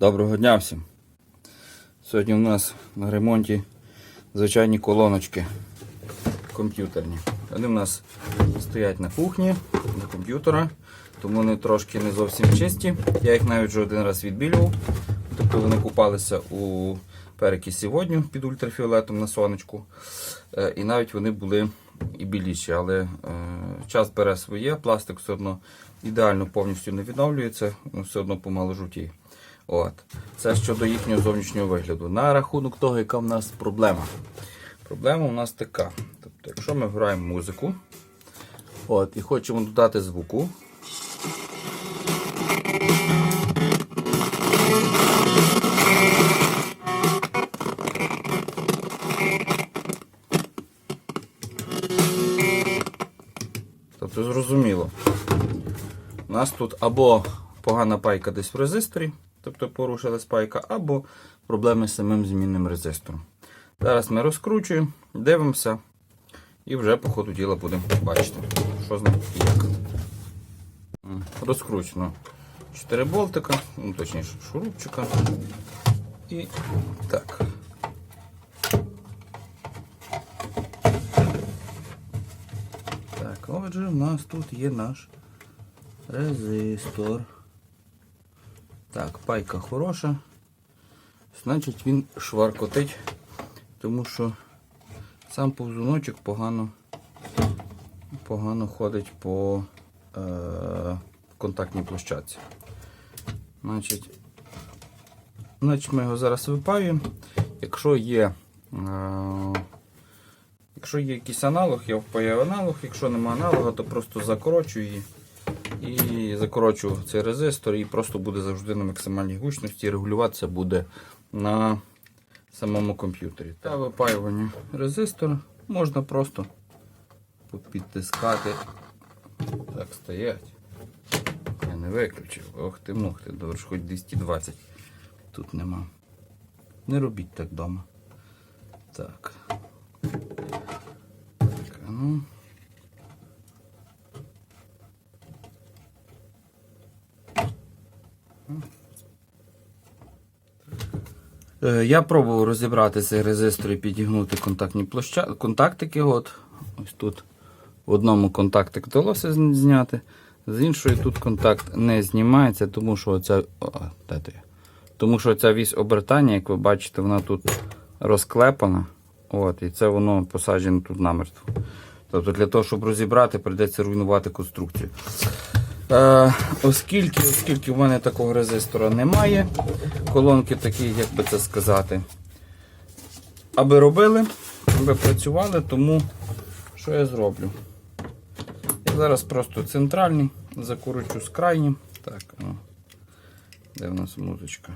Доброго дня всім. Сьогодні у нас на ремонті звичайні колоночки комп'ютерні. Вони у нас стоять на кухні до комп'ютера, тому вони трошки не зовсім чисті. Я їх навіть вже один раз відбілював. Тобто вони купалися у перекисі водню під ультрафіолетом на сонечку. Е, І навіть вони були і біліші, але е, час бере своє, пластик все одно ідеально повністю не відновлюється, все одно помало жовтіє. От. Це щодо їхнього зовнішнього вигляду. На рахунок того, яка в нас проблема. Проблема у нас така. Тобто, якщо ми граємо музику от, і хочемо додати звуку, Тобто зрозуміло. У нас тут або погана пайка десь в резисторі, тобто порушилась пайка, або проблеми з самим змінним резистором. Зараз ми розкручуємо, дивимося і вже по ходу діла будемо бачити, що з ним і як. Розкручено 4 болтика, ну точніше шурупчика. І так. Так, отже, в нас тут є наш резистор. Так, пайка хороша. Значить він шваркотить, тому що сам повзуночок погано, погано ходить по е, контактній площадці. Значить, значить, ми його зараз випаюємо. Якщо є е, Якщо є якийсь аналог, я впаяю аналог, якщо немає аналога, то просто закорочу її закорочу цей резистор і просто буде завжди на максимальній гучності. Регулюватися буде на самому комп'ютері. Та випаювання резистора можна просто підтискати. Так, стоять. Я не виключив. Ох ти мух ти, добре, хоч 220 тут нема. Не робіть так вдома. Так. Так, ну. Я пробував розібрати цей резистор і підігнути контактні площа... контактики. От. Ось тут в одному контактик вдалося зняти, з іншої тут контакт не знімається, тому що оця, О, де тому що ця вісь обертання, як ви бачите, вона тут розклепана. От, і це воно посаджено тут намертво. Тобто для того, щоб розібрати, прийдеться руйнувати конструкцію. Е, оскільки, оскільки в мене такого резистора немає, колонки такі, як би це сказати, аби робили, аби працювали, тому що я зроблю? Я зараз просто центральний, закручу з крайнім. Так, о, де в нас музичка?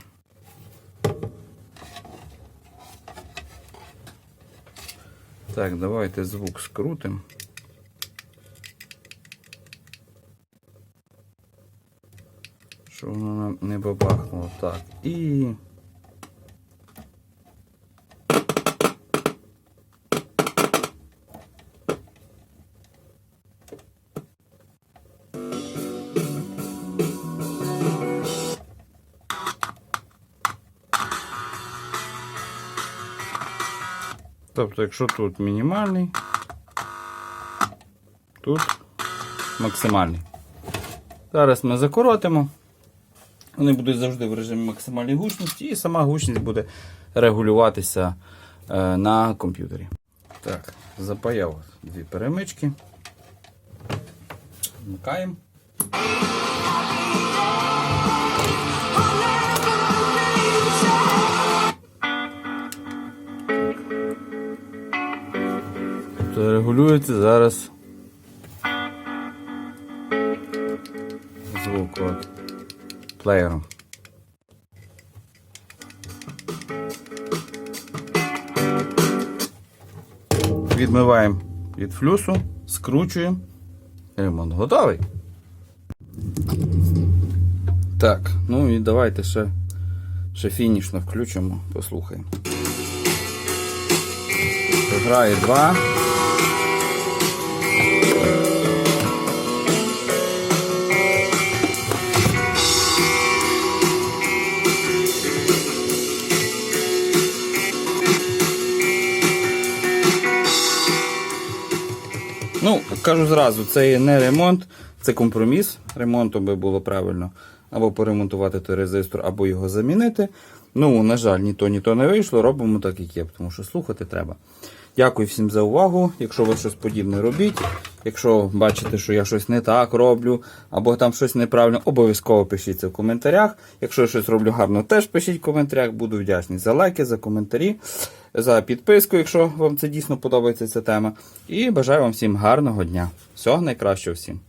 Так, давайте звук скрутимо. Щоб воно нам не бабахнуло. Так. І. Тобто, якщо тут мінімальний, тут максимальний. Зараз ми закоротимо. Вони будуть завжди в режимі максимальної гучності, і сама гучність буде регулюватися е, на комп'ютері. Так, запаяв дві перемички. Вмикаємо. Тобто регулюється зараз звук от плеєром. Відмиваємо від флюсу, скручуємо. Ремонт готовий. Так, ну і давайте ще, ще фінішно включимо, послухаємо. Грає 2. Кажу зразу, це не ремонт, це компроміс. Ремонтом би було правильно або поремонтувати той резистор, або його замінити. Ну, на жаль, ні то, ні то не вийшло. Робимо так, як є, тому що слухати треба. Дякую всім за увагу. Якщо ви щось подібне робіть, якщо бачите, що я щось не так роблю, або там щось неправильно, обов'язково пишіть це в коментарях. Якщо я щось роблю гарно, теж пишіть в коментарях. Буду вдячний за лайки, за коментарі, за підписку, якщо вам це дійсно подобається ця тема. І бажаю вам всім гарного дня. Всього найкращого всім.